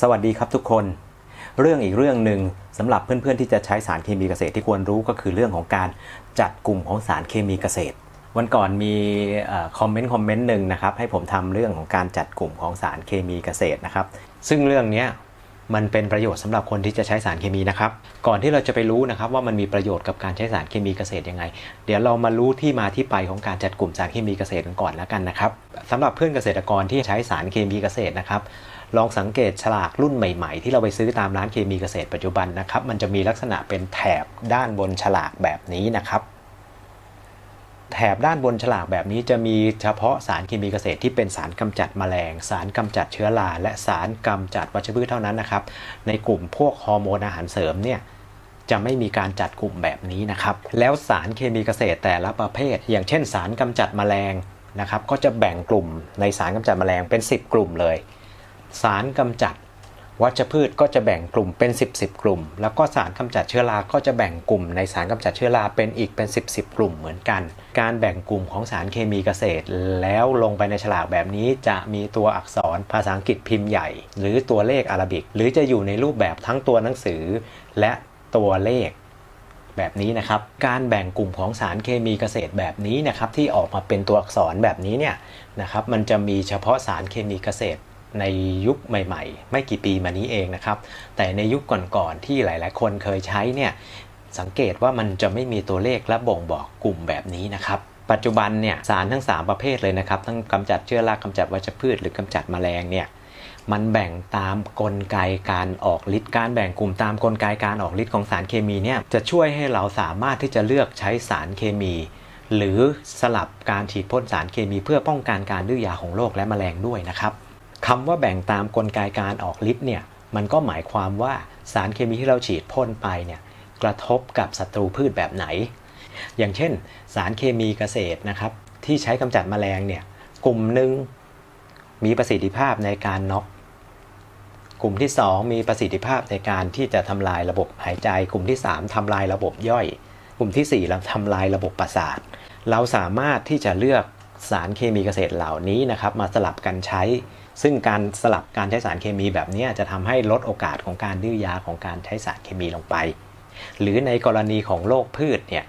สวัสดีครับทุกคน เรื่องอีกเรื่องหนึ่งสำหรับเพื่อนๆที่จะใช้สารเคมีเกษตรที่ควรรู้ก็คือเรื่องของการจัดกลุ่มของสารเคมีเกษตร วันก่อนมีคอมเมนต์คอมเมนต์หนึ่งนะครับให้ผมทำเรื่องของการจัดกลุ่มของสารเคมีเกษตรนะครับ ซึ่งเรื่องนี้มันเป็นประโยชน์สำหรับคนที่จะใช้สารเคมีนะครับ ก่อนที่เราจะไปรู้นะครับว่ามันมีประโยชน์กับการใช้สารเคมีเกษตรยังไง เดี๋ยวเรามารู้ที่มาที่ไปของการจัดกลุ่มสารเคมีเกษตรกันก่อนแล้วกันนะครับสำหรับเพื่อนเกษตรกรที่ใช้สารเคมีเกษตรนะครับ ลองสังเกตฉลากรุ่นใหม่ๆ ที่เราไปซื้อตามร้านเคมีเกษตรปัจจุบันนะครับ มันจะมีลักษณะเป็นแถบด้านบนฉลากแบบนี้นะครับ แถบด้านบนฉลากแบบนี้จะมีเฉพาะสารเคมีเกษตรที่เป็นสารกำจัดแมลง สารกำจัดเชื้อราและสารกำจัดวัชพืชเท่านั้นนะครับ ในกลุ่มพวกฮอร์โมนอาหารเสริมเนี่ยจะไม่มีการจัดกลุ่มแบบนี้นะครับ แล้วสารเคมีเกษตรแต่ละประเภท อย่างเช่น สารกำจัดแมลงนะครับ ก็จะแบ่งกลุ่มในสารกำจัดแมลงเป็น 10 กลุ่มเลย สารกำจัดวัชพืชก็จะแบ่งกลุ่มเป็น 10 10 กลุ่ม แล้วก็สารกำจัดเชื้อรา ก็จะแบ่งกลุ่มในสารกำจัดเชื้อราเป็นอีกเป็น 10 10 กลุ่มเหมือนกัน การแบ่งกลุ่มของสารเคมีเกษตร แล้วลงไปในฉลากแบบนี้จะมีตัวอักษรภาษาอังกฤษพิมพ์ใหญ่ หรือตัวเลขอาราบิก หรือจะอยู่ในรูปแบบทั้งตัวหนังสือ และตัวเลขแบบนี้นะครับ การแบ่งกลุ่มของสารเคมีเกษตรแบบนี้นะครับที่ออกมาเป็นตัวอักษรแบบนี้เนี่ยนะครับมันจะมีเฉพาะสารเคมีเกษตร ในยุคใหม่ ๆ ไม่กี่ปีมานี้เองนะครับ แต่ในยุคก่อนๆที่หลาย ๆ คนเคยใช้เนี่ยสังเกตว่ามันจะไม่มีตัวเลขและบ่งบอกกลุ่มแบบนี้นะครับ ปัจจุบันเนี่ยสารทั้ง 3 ประเภทเลยนะครับ ทั้งกำจัดเชื้อรากำจัดวัชพืช หรือกำจัดแมลงเนี่ยมันแบ่งตามกลไกการออกฤทธิ์การแบ่งกลุ่มตามกลไกการออกฤทธิ์ของสารเคมีเนี่ยจะช่วยให้เราสามารถที่จะเลือกใช้สารเคมี หรือสลับการฉีดพ่นสารเคมีเพื่อป้องกันการดื้อยาของโรคและแมลงด้วยนะครับ คำว่าแบ่งตามกลไกการออกฤทธิ์เนี่ยมันก็หมายความว่าสารเคมีที่เราฉีดพ่นไปเนี่ยกระทบกับศัตรูพืชแบบไหน อย่างเช่น สารเคมีเกษตรนะครับที่ใช้กำจัดแมลงเนี่ยกลุ่มหนึ่งมีประสิทธิภาพในการน็อกกลุ่มที่ 2 มีประสิทธิภาพในการที่จะทำลายระบบหายใจ กลุ่มที่ 3ทำลายระบบย่อย กลุ่มทีสี่4เราทำลายระบบประสาท เราสามารถที่จะเลือกสารเคมีเกษตรเหล่านี้นะครับ มาสลับกันใช้ ซึ่งการสลับการใช้สารเคมีแบบนี้จะทำให้ลดโอกาสของการดื้อยาของการใช้สารเคมีลงไป หรือในกรณีของโรคพืชเนี่ย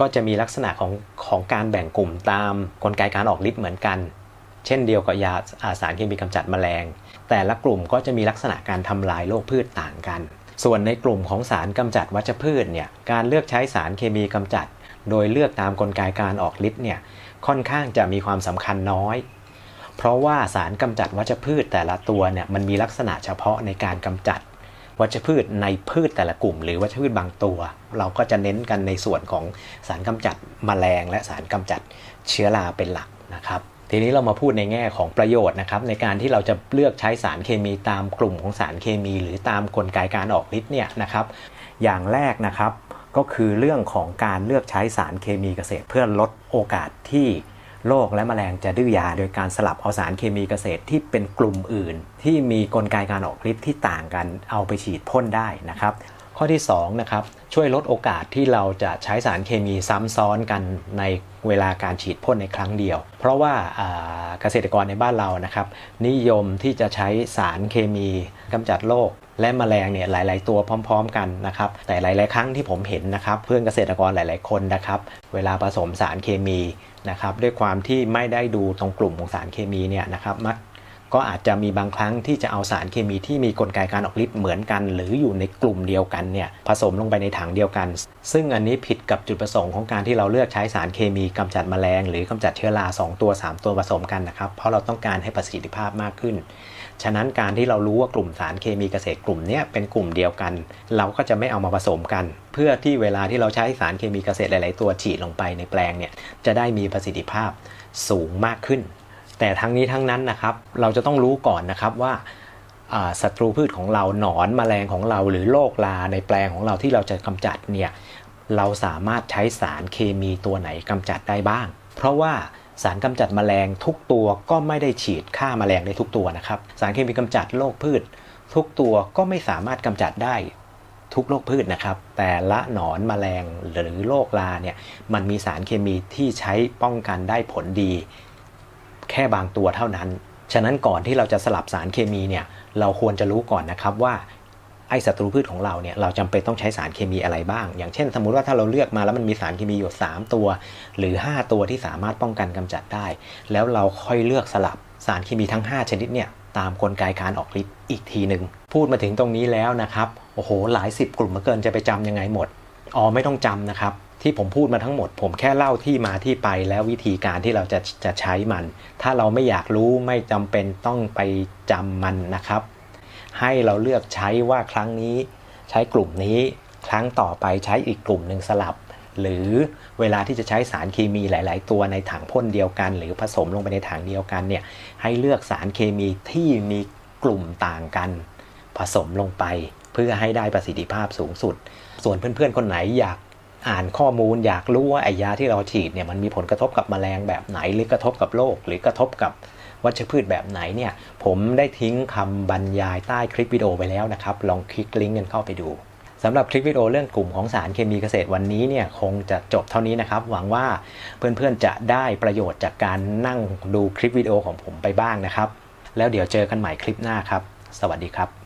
ก็จะมีลักษณะของของการแบ่งกลุ่มตามกลไกการออกฤทธิ์เหมือนกัน เช่นเดียวกับยาอาสารเคมีกำจัดแมลง แต่ละกลุ่มก็จะมีลักษณะการทำลายโรคพืชต่างกัน ส่วนในกลุ่มของสารกำจัดวัชพืชเนี่ยการเลือกใช้สารเคมีกำจัด โดยเลือกตามกลไกการออกฤทธิ์เนี่ยค่อนข้างจะมีความสำคัญน้อย เพราะว่าสารกำจัดวัชพืชแต่ละตัวเนี่ยมันมีลักษณะเฉพาะในการกำจัดวัชพืชในพืชแต่ละกลุ่ม หรือวัชพืชบางตัว เราก็จะเน้นกันในส่วนของสารกำจัดแมลง และสารกำจัดเชื้อราเป็นหลักนะครับ ทีนี้เรามาพูดในแง่ของประโยชน์นะครับในการที่เราจะเลือกใช้สารเคมีตามกลุ่มของสารเคมี หรือตามกลไกการออกฤทธิ์เนี่ยนะครับ อย่างแรกนะครับก็คือเรื่องของการเลือกใช้สารเคมีเกษตรเพื่อลดโอกาสที่ โรคและแมลงจะดื้อยาโดยการสลับเอาสารเคมีเกษตรที่เป็นกลุ่มอื่น ที่มีกลไกการออกฤทธิ์ที่ต่างกันเอาไปฉีดพ่นได้นะครับ ข้อที่2นะครับช่วยลดโอกาสที่เราจะใช้สารเคมีซ้ำซ้อนกันในเวลาการฉีดพ่นในครั้งเดียว เพราะว่าอ่าเกษตรกรในบ้านเรานะครับ นิยมที่จะใช้สารเคมีกำจัดโรค และแมลงเนี่ยหลาย ๆ ตัวพร้อม ๆ กันนะครับ แต่หลาย ๆ ครั้งที่ผมเห็นนะครับเพื่อนเกษตรกรหลาย ๆ คนนะครับ เวลาผสมสารเคมีนะครับด้วยความที่ไม่ได้ดูตรงกลุ่มของสารเคมีเนี่ยนะครับมัก ก็อาจจะมีบางครั้งที่จะเอาสารเคมีที่มีกลไกการออกฤทธิ์เหมือนกัน หรืออยู่ในกลุ่มเดียวกันเนี่ยผสมลงไปในถังเดียวกัน ซึ่งอันนี้ผิดกับจุดประสงค์ของการที่เราเลือกใช้สารเคมีกำจัดแมลง หรือกำจัดเชื้อรา 2 ตัว 3 ตัวผสมกันนะครับ เพราะเราต้องการให้ประสิทธิภาพมากขึ้น ฉะนั้นการที่เรารู้ว่ากลุ่มสารเคมีเกษตรกลุ่มเนี้ยเป็นกลุ่มเดียวกัน เราก็จะไม่เอามาผสมกัน เพื่อที่เวลาที่เราใช้สารเคมีเกษตรหลาย ๆ ตัวฉีดลงไปในแปลงเนี่ยจะได้มีประสิทธิภาพสูงมากขึ้น แต่ทั้งนี้ทั้งนั้นนะครับเราจะต้องรู้ก่อนนะครับว่าศัตรูพืชของเราหนอนแมลงของเราหรือโรคราในแปลงของเราที่เราจะกำจัดเนี่ยเราสามารถใช้สารเคมีตัวไหนกำจัดได้บ้าง เพราะว่าสารกำจัดแมลงทุกตัวก็ไม่ได้ฉีดฆ่าแมลงได้ทุกตัวนะครับ สารเคมีกำจัดโรคพืช ทุกตัวก็ไม่สามารถกำจัดได้ทุกโรคพืชนะครับ แต่ละหนอนแมลงหรือโรคราเนี่ยมันมีสารเคมีที่ใช้ป้องกันได้ผลดี ค่บางตัวเท่านั้น ฉะนั้นก่อนที่เราจะสลับสารเคมีเนี่ยเราควรจะรู้ก่อนนะครับว่าไอ้ศัตรูพืชของเราเนี่ยเราจำเป็นต้องใช้สารเคมีอะไรบ้าง อย่างเช่น สมมุติว่าถ้าเราเลือกมาแล้วมันมีสารเคมีอยู่ 3 ตัว หรือ 5 ตัวที่สามารถป้องกันกำจัดได้ แล้วเราค่อยเลือกสลับสารเคมีทั้ง 5 ชนิดเนี่ยตามกลไกการออกฤทธิ์อีกทีหนึ่งพูดมาถึงตรงนี้แล้วนะครับโอ้โหหลายสิบกลุ่มเหลือเกินจะไปจำยังไงหมดอ๋อไม่ต้องจำนะครับ ที่ผมพูดมาทั้งหมด ผมแค่เล่าที่มาที่ไปแล้ววิธีการที่เราจะจะใช้มัน ถ้าเราไม่อยากรู้ไม่จำเป็นต้องไปจำมันนะครับ ให้เราเลือกใช้ว่าครั้งนี้ ใช้กลุ่มนี้ครั้งต่อไปใช้อีกกลุ่มหนึ่งสลับ หรือเวลาที่จะใช้สารเคมีหลาย ๆ ตัวในถังพ่นเดียวกัน หรือผสมลงไปในถังเดียวกันเนี่ยให้เลือกสารเคมีที่มีกลุ่มต่างกัน ผสมลงไป เพื่อให้ได้ประสิทธิภาพสูงสุด ส่วนเพื่อน ๆ คนไหนอยาก อ่านข้อมูลอยากรู้ว่าไอยาที่เราฉีดเนี่ยมันมีผลกระทบกับแมลงแบบไหน หรือกระทบกับโรคหรือกระทบกับวัชพืชแบบไหนเนี่ยผมได้ทิ้งคำบรรยายใต้คลิปวิดีโอไปแล้วนะครับ ลองคลิกลิงก์กันเข้าไปดูสำหรับคลิปวิดีโอเรื่องกลุ่มของสารเคมีเกษตรวันนี้เนี่ยคงจะจบเท่านี้นะครับ หวังว่าเพื่อนๆจะได้ประโยชน์จากการนั่งดูคลิปวิดีโอของผมไปบ้างนะครับ แล้วเดี๋ยวเจอกันใหม่คลิปหน้าครับ สวัสดีครับ